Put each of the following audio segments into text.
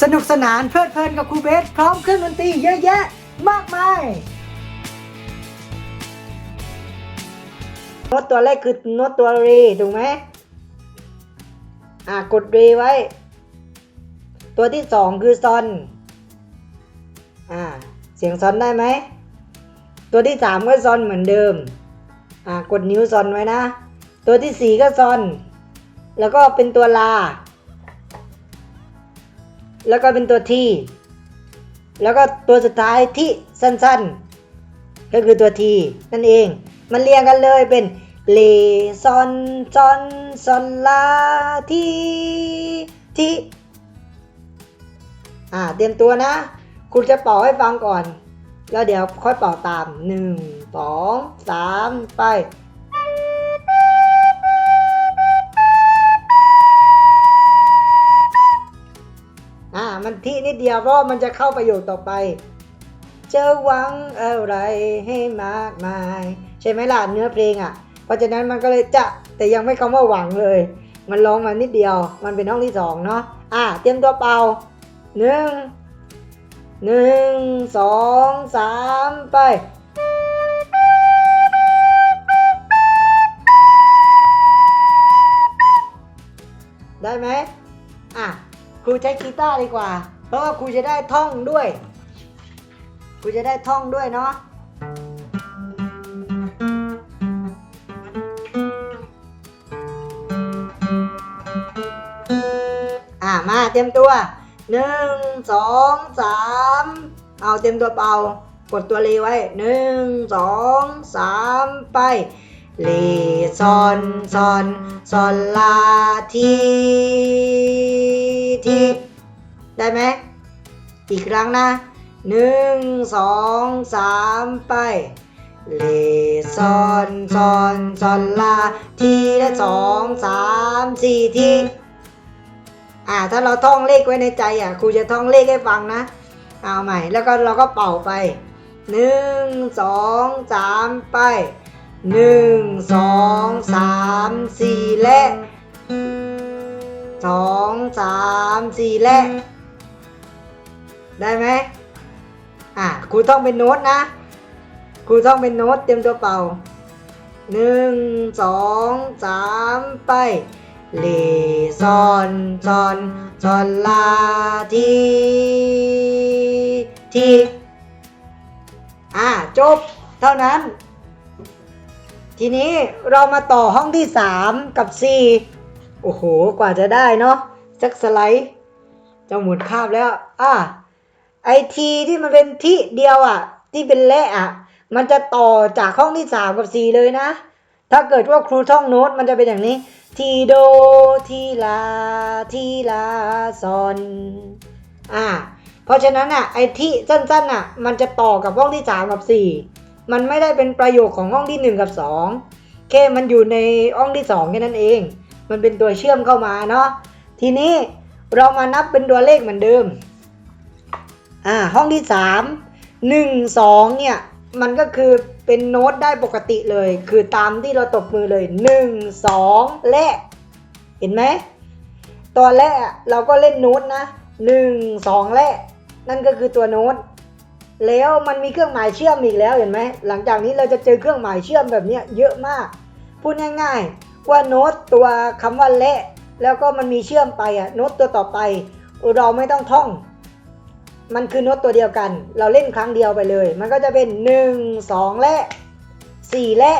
สนุกสนานเพลิดเพลินกับครูเบส พร้อมเครื่องดนตรีเยอะแยะมากมายโน้ตตัวแรกคือโน้ตตัวรีถูกไหมอ่ากดรีไว้ ตัวที่สองคือซอนอ่าเสียงซอนได้ไหมตัวที่สามก็ซอนเหมือนเดิมอ่ากดนิ้วซอนไว้นะ ตัวที่สี่ก็ซอน แล้วก็เป็นตัวลา แล้วก็เป็นตัวทีแล้วก็ตัวสุดท้ายที่สั้นๆ ก็คือตัวทีนั่นเอง มันเรียงกันเลยเป็นเลซอนซอนซอนลาทีทีอ่าเตรียมตัวนะคุณจะเป่าให้ฟังก่อน แล้วเดี๋ยวค่อยเป่าตามหนึ่งสองสามไป มันที่นิดเดียวเพราะมันจะเข้าประโยคต่อไป จะหวังอะไรให้มากมาย ใช่ไหมล่ะเนื้อเพลงอะ เพราะฉะนั้นมันก็เลยจะแต่ยังไม่คำว่าหวังเลย มันร้องมานิดเดียว มันเป็นห้องที่สองเนาะอ่าเตรียมตัวเป่าหนึ่งหนึ่งสองสามไปได้ไหม ครูใช้กีตาร์ดีกว่า เพราะว่าครูจะได้ท่องด้วย ครูจะได้ท่องด้วยเนาะอะมาเตรียมตัวหนึ่งสองสามเอาเตรียมตัวเป่ากดตัวเลไว้หนึ่งสองสามไป เลซอนซอนซอนลาทีทีได้ไหมอีกครั้งนะหนึ่งสองสามไปเลซอนซอนซอนลาทีและสองสามสี่ทีอ่าถ้าเราท่องเลขไว้ในใจอะครูจะท่องเลขให้ฟังนะ เอาใหม่แล้วก็เราก็เป่าไปหนึ่งสองสามไป หนึ่งสองสามสี่และสองสามสี่และ ได้ไหมอะครูต้องเป็นโน้ตนะครูต้องเป็นโน้ตเตรียมตัวเป่าหนึ่งสองสามไปเลซอนซอนซอนลาทีทีอะจบเท่านั้น ทีนี้เรามาต่อห้องที่ 3 กับ 4 โอ้โห กว่าจะได้เนาะสักสไลด์จะหมุนคาบแล้ว อะไอทีที่มันเป็นที่เดียวอะ ที่เป็นและอะ มันจะต่อจากห้องที่ 3 กับ 4 เลยนะ ถ้าเกิดว่าครูท่องโน้ตมันจะเป็นอย่างนี้ ทีโด ทีลา ทีลาซอน อะเพราะฉะนั้นอะไอที่สั้นๆอะ มันจะต่อกับห้องที่ 3 กับ 4 มันไม่ได้เป็นประโยคของห้องที่ 1 กับ 2 แค่มันอยู่ในห้องที่2แค่นั้นเอง มันเป็นตัวเชื่อมเข้ามาเนาะทีนี้เรามานับเป็นตัวเลขเหมือนเดิมอ่าห้องที่ 3 1 2เนี่ยมันก็คือเป็นโน้ตได้ปกติเลย คือตามที่เราตบมือเลย 1 2 และ เห็นไหมตอนแรกเราก็เล่นโน้ตนะ 1 2 และ นั่นก็คือตัวโน้ต แล้วมันมีเครื่องหมายเชื่อมอีกแล้วเห็นไหมหลังจากนี้เราจะเจอเครื่องหมายเชื่อมแบบนี้เยอะมาก พูดง่ายๆ ว่าโน้ตตัวคำว่าและแล้วก็มันมีเชื่อมไปอะโน้ตตัวต่อไป เราไม่ต้องท่อง มันคือโน้ตตัวเดียวกัน เราเล่นครั้งเดียวไปเลย มันก็จะเป็น 1 2 และ 4 และ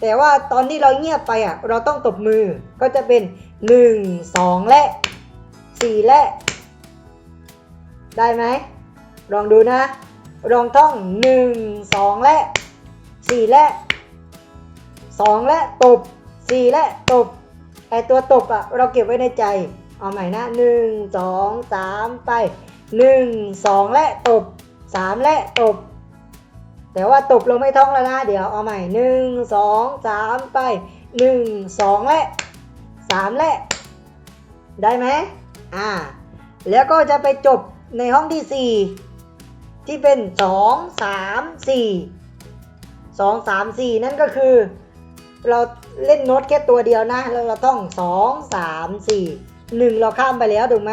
แต่ว่าตอนที่เราเงียบไปอะเราต้องตบมือก็จะเป็น 1 2 และ 4 และ ได้ไหม ลองดูนะ ลองท่อง 1 2 และ 4 และ 2 และตบ 4 และตบไอตัวตบอะเราเก็บไว้ในใจ เอาใหม่นะ 1 2 3 ไป 1 2 และตบ 3 และตบ แต่ว่าตบเราไม่ท่องแล้วนะ เดี๋ยวเอาใหม่ 1 2 3 ไป 1 2 และ 3 และ ได้ไหมอ่าแล้วก็จะไปจบในห้องที่ 4 ที่เป็น 2 3 4 2 3 4 นั่นก็คือ เราเล่นโน้ตแค่ตัวเดียวนะ แล้วเราต้อง 2 3 4 1 เราข้ามไปแล้วถูกไหม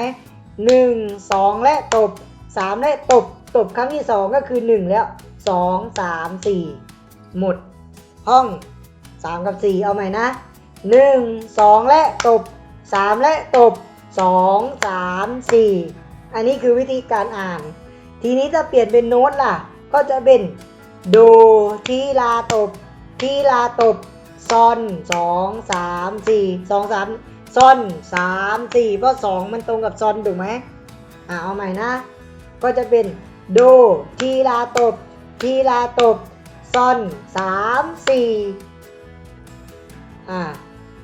หนึ่งสองและตบสามและตบ ตบครั้งที่สองก็คือหนึ่งแล้วสองสามสี่หมด ห้องสามกับสี่เอาใหม่นะหนึ่งสองและตบสามและตบสองสามสี่อันนี้คือวิธีการอ่าน ทีนี้ถ้าเปลี่ยนเป็นโน้ตล่ะ ก็จะเป็นโดทีลาตบทีลาตบซอนสองสามสี่สองสามซอนสามสี่เพราะสองมันตรงกับซอนถูกไหมอ่าเอาใหม่นะ ก็จะเป็นโดทีลาตบทีลาตบซอนสามสี่อ่า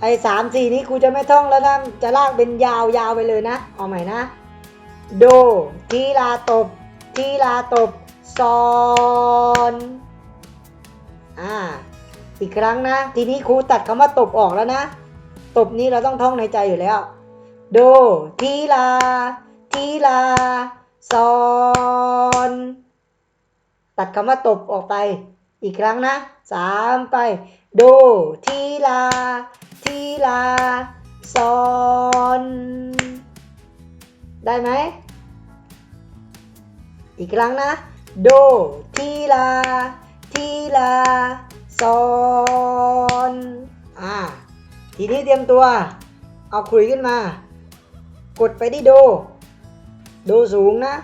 ไอ้สามสี่นี้ครูจะไม่ท่องแล้วนะจะลากเป็นยาวๆไปเลยนะ เอาใหม่นะ โดทีลาตบ ทีลาตบซอนอ่าอีกครั้งนะ ทีนี้ครูตัดคำว่าตบออกแล้วนะ ตบนี้เราต้องท่องในใจอยู่แล้ว โดทีลา ทีลาซอนตัดคำว่าตบออกไป อีกครั้งนะสามไป โดทีลา ทีลาซอน ได้ไหม อีกครั้งนะ โด ทีลา ทีลา ซอนอ่าทีนี้เตรียมตัว เอาคุยขึ้นมา กดไปที่โด โดสูงนะ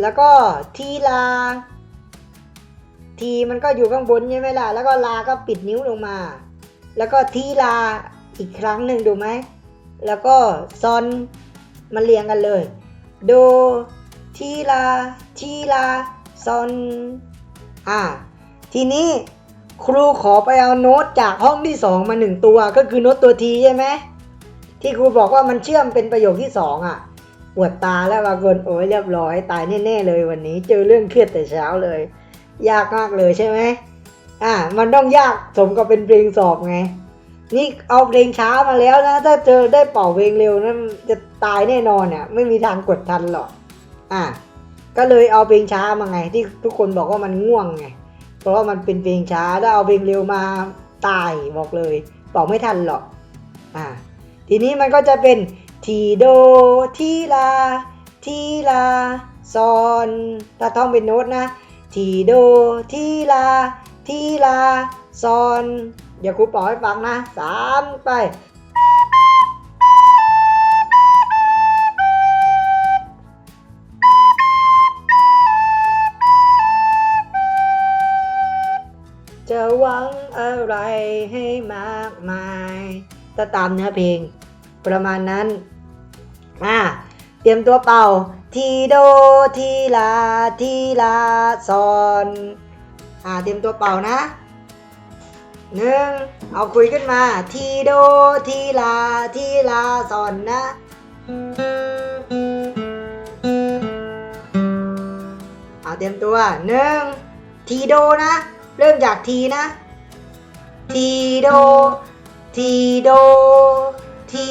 แล้วก็ทีลา ทีมันก็อยู่ข้างบนใช่ไหมล่ะ แล้วก็ลาก็ปิดนิ้วลงมา แล้วก็ทีลา อีกครั้งหนึ่งดูไหม แล้วก็ซอนมันเรียงกันเลย โด ทีลา ทีลา ซอน อ่า ทีนี้ครูขอไปเอาโน้ตจากห้องที่สองมาหนึ่งตัว ก็คือโน้ตตัวทีใช่ไหม ที่ครูบอกว่ามันเชื่อมเป็นประโยคที่สองอะ ปวดตาแล้วบางคนโอ้ยเรียบร้อย ตายแน่ๆเลยวันนี้ เจอเรื่องเครียดแต่เช้าเลย ยากมากเลยใช่ไหมอ่า มันต้องยากสมกับเป็นเพลงสอบไง นี่เอาเพลงช้ามาแล้วนะ ถ้าเจอได้เป่าเพลงเร็วนะมันจะตายแน่นอนเนี่ยไม่มีทางกดทันหรอก อ่าก็เลยเอาเพลงช้ามาไง ที่ทุกคนบอกว่ามันง่วงไง เพราะว่ามันเป็นเพลงช้าถ้าเอาเพลงเร็วมาตายบอกเลยเป่าไม่ทันหรอก อ่าทีนี้มันก็จะเป็นทีโดทีลาทีลาซอนถ้าท่องเป็นโน้ตนะทีโดทีลาทีลาซอน เดี๋ยวครูเป่าให้ฟังนะสามไปจะหวังอะไรให้มากมายถ้าตามเนื้อเพลง ประมาณนั้น อ่า เตรียมตัวเป่า ทีโด ทีลา ทีลาซอน อ่า เตรียมตัวเป่านะ หนึ่งเอาคุยขึ้นมา ทีโด ทีลา ทีลาซอนนะเอาเตรียมตัวหนึ่งทีโดนะ เริ่มจากทีนะ ทีโด ทีโด ที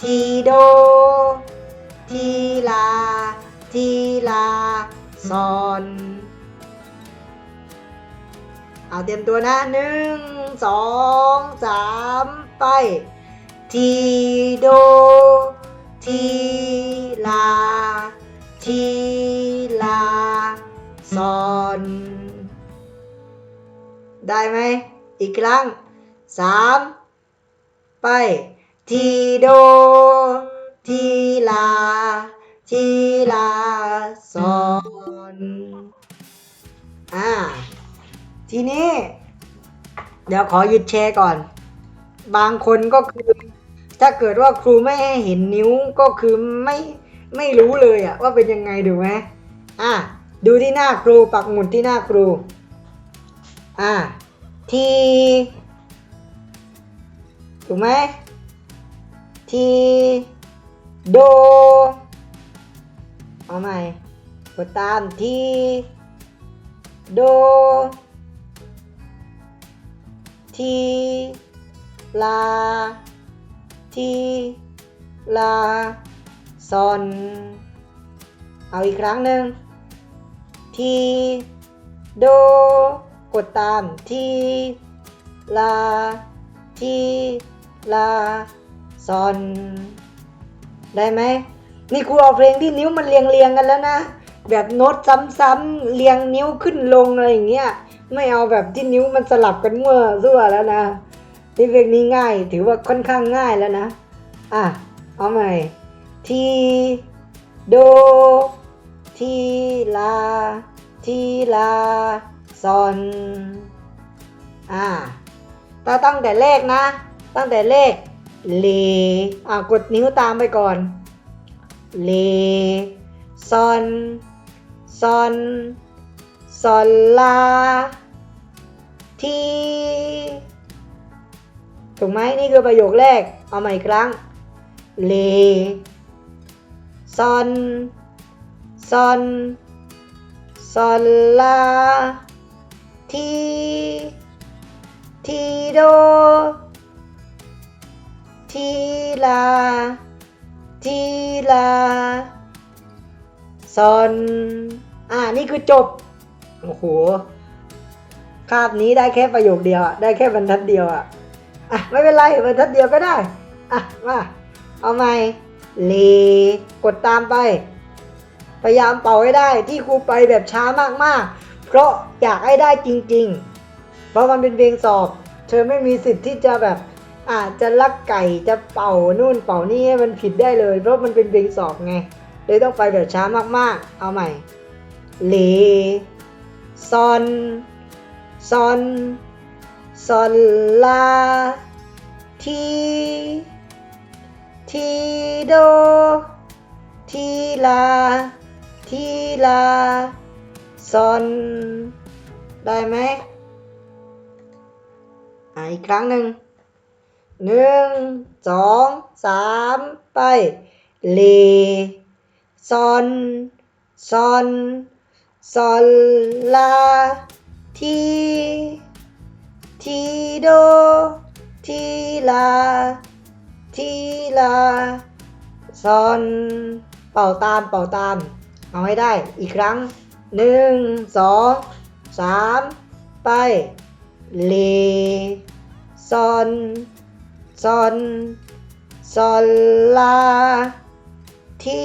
ทีโด ทีลา ทีลาซอน เอาเตรียมตัวนะหนึ่งสองสามไป ทีโด ทีลา ทีลาซอน ได้ไหม อีกครั้งสามไป ทีโด ทีลา ทีลาซอน ทีนี้ เดี๋ยวขอหยุดแชร์ก่อน บางคนก็คือ ถ้าเกิดว่าครูไม่ให้เห็นนิ้วก็คือไม่ไม่รู้เลยอะว่าเป็นยังไงดูไหมอะดูที่หน้าครูปักหมุดที่หน้าครู อ่า ทีถูกไหมทีโด เอาใหม่กดตามทีโด ทีลา ทีลาซอน เอาอีกครั้งหนึ่ง ทีโด กดตาม ทีลา ทีลาซอน ได้ไหม นี่ครูเอาเพลงที่นิ้วมันเรียงเรียงกันแล้วนะ แบบโน้ตซ้ำๆเรียงนิ้วขึ้นลงอะไรอย่างเงี้ย ไม่เอาแบบที่นิ้วมันสลับกันมั่วซั่วแล้วนะนี่เพลงนี้ง่าย ถือว่าค่อนข้างง่ายแล้วนะ อะ เอาใหม่ ทีโด ทีลา ทีลาซอน อ่าถ้าตั้งแต่เลขนะ ตั้งแต่เลขเลอ่ากดนิ้วตามไปก่อน เลซอนซอนซอนลา ทีถูกไหมนี่คือประโยคแรก เอาใหม่อีกครั้ง เลซอนซอนซอนลา ทีทีโด ทีลา ทีลาซอน อ่า นี่คือจบ โอ้โห คาบนี้ได้แค่ประโยคเดียวอะได้แค่บรรทัดเดียวอะอะไม่เป็นไรบรรทัดเดียวก็ได้อะมาเอาใหม่เลกดตามไป พยายามเป่าให้ได้ที่ครูไปแบบช้ามากๆ เพราะอยากให้ได้จริง ๆ เพราะมันเป็นเพลงสอบ เธอไม่มีสิทธิ์ที่จะแบบอาจจะลักไก่จะเป่านู่นเป่านี่ให้มันผิดได้เลย เพราะมันเป็นเพลงสอบไงเลยต้องไปแบบช้ามากๆ เอาใหม่เลซอน ซอนซอนลา ทีทีโด ทีลา ทีลาซอนได้ไหมอะอีกครั้งหนึ่งหนึ่งสองสามไปเลซอนซอนซอนลา ทีทีโดทีลา ทีลาซอนเป่าตามเป่าตาม เอาให้ได้อีกครั้งหนึ่งสองสามไปเลซอนซอนซอนลา ที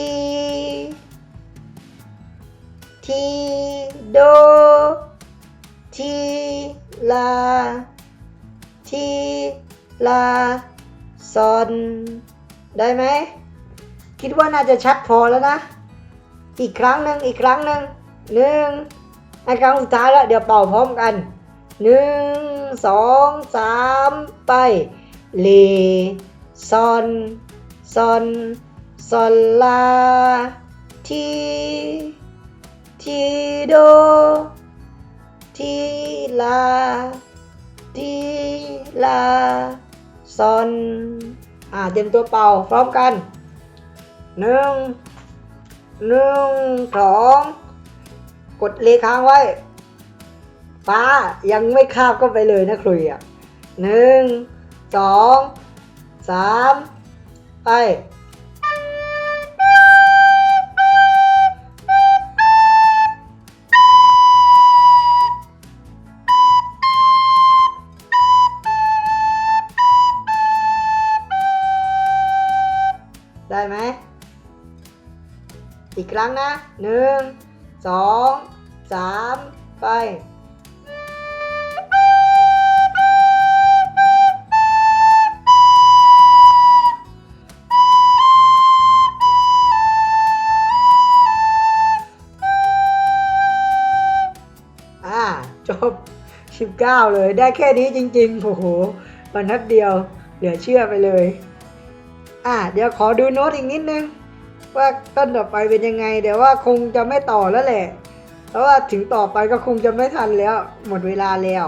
ทีโด ทีลา ทีลาซอนได้ไหม คิดว่าน่าจะชัดพอแล้วนะ อีกครั้งหนึ่งอีกครั้งหนึ่งหนึ่งในครั้งสุดท้ายแล้ว เดี๋ยวเป่าพร้อมกันหนึ่งสองสามไปเลซอนซอนซอนลาทีทีโด ทีลา ทีลา ซอน อ่าเตรียมตัวเป่าพร้อมกันหนึ่งหนึ่งสองกดเลค้างไว้ป้ายังไม่คาบก็ไปเลยนะครุยอะหนึ่งสองสามไป อีกครั้งนะหนึ่งสองสามไปอ่าจบ 19 เลย ได้แค่นี้จริงๆ โอ้โหบรรทัดเดียว เหลือเชื่อไปเลย อ่าเดี๋ยวขอดูโน้ตอีกนิดนึง ว่าต้นต่อไปเป็นยังไงเดี๋ยวว่าคงจะไม่ต่อแล้วแหละ เพราะว่าถึงต่อไปก็คงจะไม่ทันแล้ว หมดเวลาแล้ว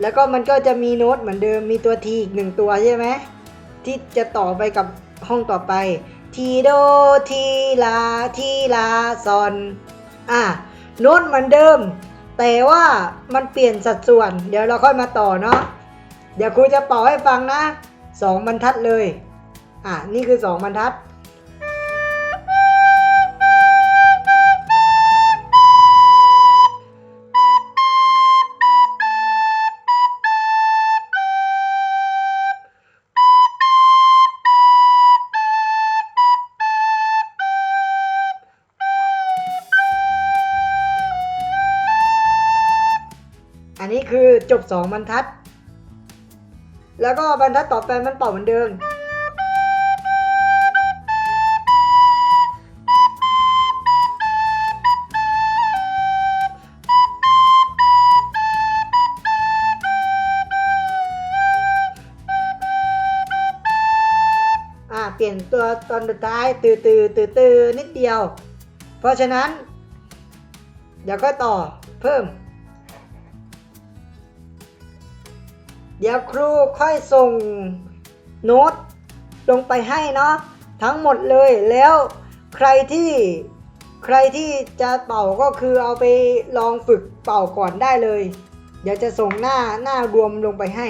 แล้วก็มันก็จะมีโน้ตเหมือนเดิมมีตัวทีอีกหนึ่งตัวใช่ไหมที่จะต่อไปกับห้องต่อไป ทีโดทีลาทีลาซอนอะโน้ตเหมือนเดิม แต่ว่ามันเปลี่ยนสัดส่วน เดี๋ยวเราค่อยมาต่อเนาะเดี๋ยวครูจะเป่าให้ฟังนะสองบรรทัดเลย อะนี่คือ 2 บรรทัด อันนี้คือจบ 2 บรรทัด แล้วก็บรรทัดต่อไปมันเป่าเหมือนเดิม เปลี่ยนตัวตอนสุดท้ายตือตือตือตือนิดเดียว เพราะฉะนั้น เดี๋ยวก็ต่อเพิ่ม เดี๋ยวครูค่อยส่งโน้ตลงไปให้เนาะทั้งหมดเลยแล้วใครที่ใครที่จะเป่าก็คือเอาไปลองฝึกเป่าก่อนได้เลย เดี๋ยวจะส่งหน้าหน้ารวมลงไปให้